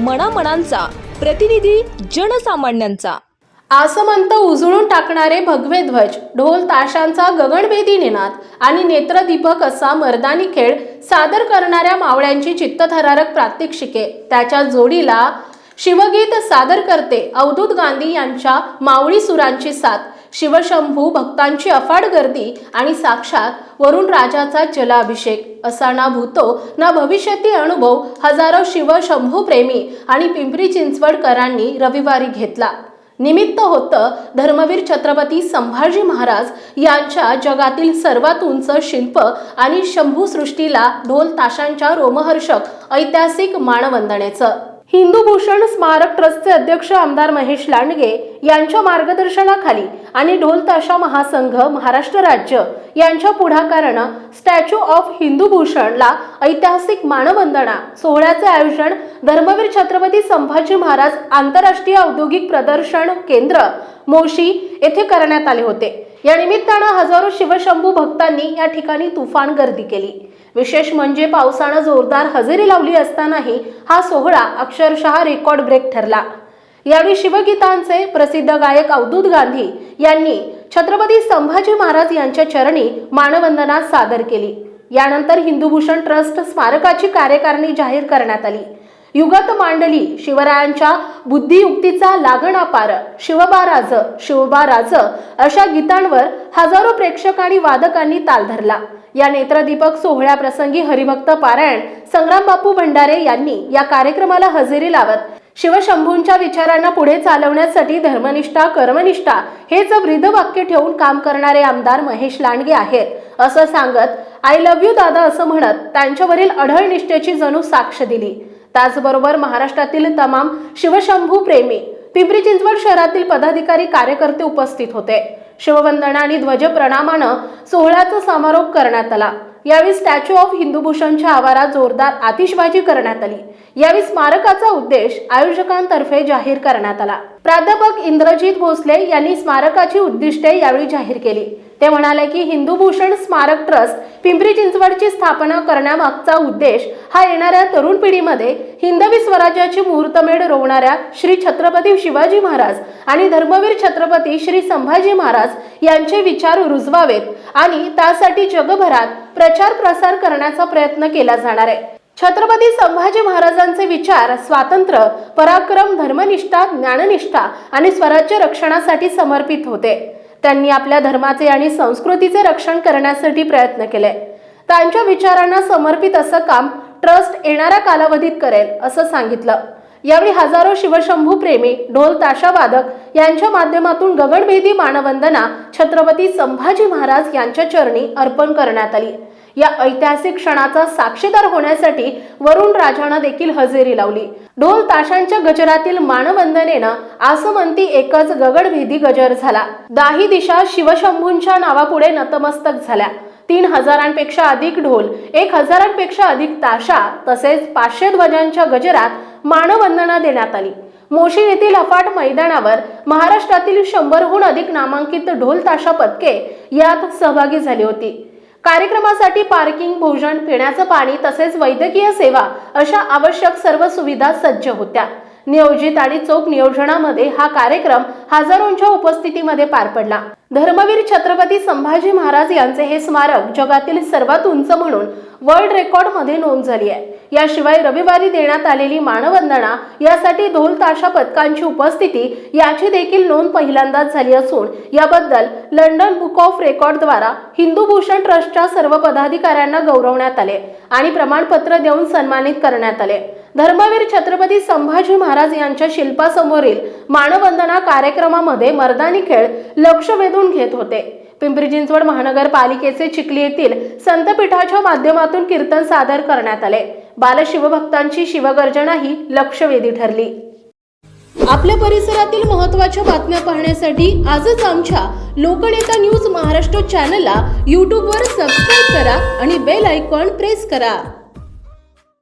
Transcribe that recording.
मनामनांचा प्रतिनिधी जनसामान्यांचा. आसमंत उजळून टाकणारे भगवे ध्वज ढोल ताशांचा गगनभेदी निनाद आणि नेत्रदीपक असा मर्दानी खेळ सादर करणाऱ्या मावळ्यांची चित्तथरारक प्रात्यक्षिके. त्याच्या जोडीला शिवगीत सादर करते अवधूत गांधी यांच्या मावळी सुरांची साथ. शिवशंभू भक्तांची अफाट गर्दी आणि साक्षात वरुण राजाचा जलाभिषेक. असा ना भूतो ना भविष्यातील अनुभव हजारो शिवशंभू प्रेमी आणि पिंपरी चिंचवडकरांनी रविवारी घेतला. निमित्त होतं धर्मवीर छत्रपती संभाजी महाराज यांच्या जगातील सर्वात उंच शिल्प आणि शंभू सृष्टीला ढोल ताशांच्या रोमहर्षक ऐतिहासिक मानवंदनेचं. हिंदू भूषण स्मारक ट्रस्टचे अध्यक्ष आमदार महेश लांडगे यांच्या मार्गदर्शनाखाली आणि ढोल ताशा महासंघ महाराष्ट्र राज्य यांच्या पुढाकारानं स्टॅच्यू ऑफ हिंदू भूषणला ऐतिहासिक मानवंदना सोहळ्याचे आयोजन धर्मवीर छत्रपती संभाजी महाराज आंतरराष्ट्रीय औद्योगिक प्रदर्शन केंद्र मोशी येथे करण्यात आले होते. या निमित्तानं हजारो शिवशंभू भक्तांनी या ठिकाणी तुफान गर्दी केली. विशेष म्हणजे पावसानं जोरदार हजेरी लावली असतानाही हा सोहळा अक्षरशः रेकॉर्ड ब्रेक ठरला. यावेळी शिवगीतांचे प्रसिद्ध गायक अवधूत गांधी यांनी छत्रपती संभाजी महाराज यांच्या चरणी मानवंदना सादर केली. यानंतर हिंदूभूषण ट्रस्ट स्मारकाची कार्यकारिणी जाहीर करण्यात आली. युगत मांडली. शिवरायांच्या बुद्धियुक्तीचा लागणापार शिवबाराज शिवबाराज अशा गीतांवर हजारो प्रेक्षक आणि वादकांनी ताल धरला. या नेत्रदीपक सोहळ्याप्रसंगी हरिभक्त पारायण संग्राम बापू भंडारे यांनी या कार्यक्रमाला हजेरी लावत शिवशंभूंच्या विचारांना पुढे चालवण्यासाठी धर्मनिष्ठा कर्मनिष्ठा हेच ब्रीदवाक्य ठेवून काम करणारे आमदार महेश लांडगे आहेत असं सांगत आय लव्ह यू दादा असं म्हणत त्यांच्यावरील अढळ निष्ठेची जणू साक्ष दिली. त्याचबरोबर महाराष्ट्रातील तमाम शिवशंभू प्रेमी पिंपरी चिंचवड शहरातील पदाधिकारी कार्यकर्ते उपस्थित होते. शिववंदना आणि ध्वज प्रणामानं सोहळ्याचा समारोप करण्यात आला. यावेळी स्टॅच्यू ऑफ हिंदूभूषणच्या आवारात जोरदार आतिषबाजी करण्यात आली. यावेळी स्मारकाचा उद्देश आयोजकांतर्फे जाहीर करण्यात आला. प्राध्यापक इंद्रजित भोसले यांनी स्मारकाची उद्दिष्टे यावेळी जाहीर केली. ते म्हणाले की हिंदू भूषण स्मारक ट्रस्ट पिंपरी चिंचवडची स्थापना करण्यामागचा उद्देश हा येणाऱ्या तरुण पिढीमध्ये हिंदवी स्वराज्याची मुहूर्तमेढ रोवणाऱ्या श्री छत्रपती शिवाजी महाराज आणि धर्मवीर छत्रपती श्री संभाजी महाराज यांचे विचार रुजवावेत आणि त्यासाठी जगभरात प्रचार प्रसार करण्याचा प्रयत्न केला जाणार आहे. छत्रपती संभाजी महाराजांचे विचार स्वातंत्र्य पराक्रम धर्मनिष्ठा ज्ञाननिष्ठा आणि स्वराज्य रक्षणासाठी समर्पित होते. त्यांनी आपल्या धर्माचे आणि संस्कृतीचे रक्षण करण्यासाठी प्रयत्न केले. त्यांच्या विचारांना समर्पित असं काम ट्रस्ट येणाऱ्या कालावधीत करेल असं सांगितलं. यावेळी हजारो शिवशंभू प्रेमी ढोल ताशा वादक यांच्या माध्यमातून गगनभेदी मानवंदना छत्रपती संभाजी महाराज यांच्या चरणी अर्पण करण्यात आली. या ऐतिहासिक क्षणाचा साक्षीदार होण्यासाठी वरुण राजानं देखील हजेरी लावली. ढोल ताशांच्या गजरातील मानवंदनेनं आसमंती एकच गगडभेदी गजर झाला. दाही दिशा शिवशंभूंच्या नावापुढे नतमस्तक झाल्या. तीन हजारांपेक्षा अधिक ढोल एक हजारांपेक्षा अधिक ताशा तसेच पाचशे ध्वजांच्या गजरात मानवंदना देण्यात आली. मोशी येथील अफाट मैदानावर महाराष्ट्रातील शंभरहून अधिक नामांकित ढोल ताशा पथके यात सहभागी झाली होती. कार्यक्रमासाठी पार्किंग भोजन पिण्याचं पाणी तसेच वैद्यकीय सेवा अशा आवश्यक सर्व सुविधा सज्ज होत्या. नियोजित आणि चोख नियोजनामध्ये हा कार्यक्रम हजारोंच्या उपस्थितीमध्ये पार पडला. धर्मवीर छत्रपती संभाजी महाराज यांचे हे स्मारक जगातील सर्वात उंच म्हणून वर्ल्ड रेकॉर्डमध्ये नोंद झाली आहे. याशिवाय रविवारी देण्यात आलेली मानवंदना यासाठी ढोल ताशा पथकांची उपस्थिती याची देखील नोंद पहिल्यांदाच झाली असून याबद्दल लंडन बुक ऑफ रेकॉर्डद्वारा हिंदू भूषण ट्रस्टच्या सर्व पदाधिकाऱ्यांना गौरवण्यात आले आणि प्रमाणपत्र देऊन सन्मानित करण्यात आले. धर्मवीर छत्रपती संभाजी महाराज यांच्या शिल्पासमोरील मानवंदना कार्यक्रमामध्ये मर्दानी खेळ लक्ष वेधून घेत होते. पिंपरी चिंचवड महानगरपालिकेचे चिखली येथील संतपीठाच्या माध्यमातून कीर्तन सादर करण्यात आले. बालशिवभक्तांची शिवगर्जना ही लक्षवेधी ठरली. आपल्या परिसरातील महत्त्वाच्या बातम्या पाहण्यासाठी आजच आमच्या लोकनेता न्यूज महाराष्ट्र चॅनलला यूट्यूबवर सबस्क्राईब करा आणि बेल आयकॉन प्रेस करा.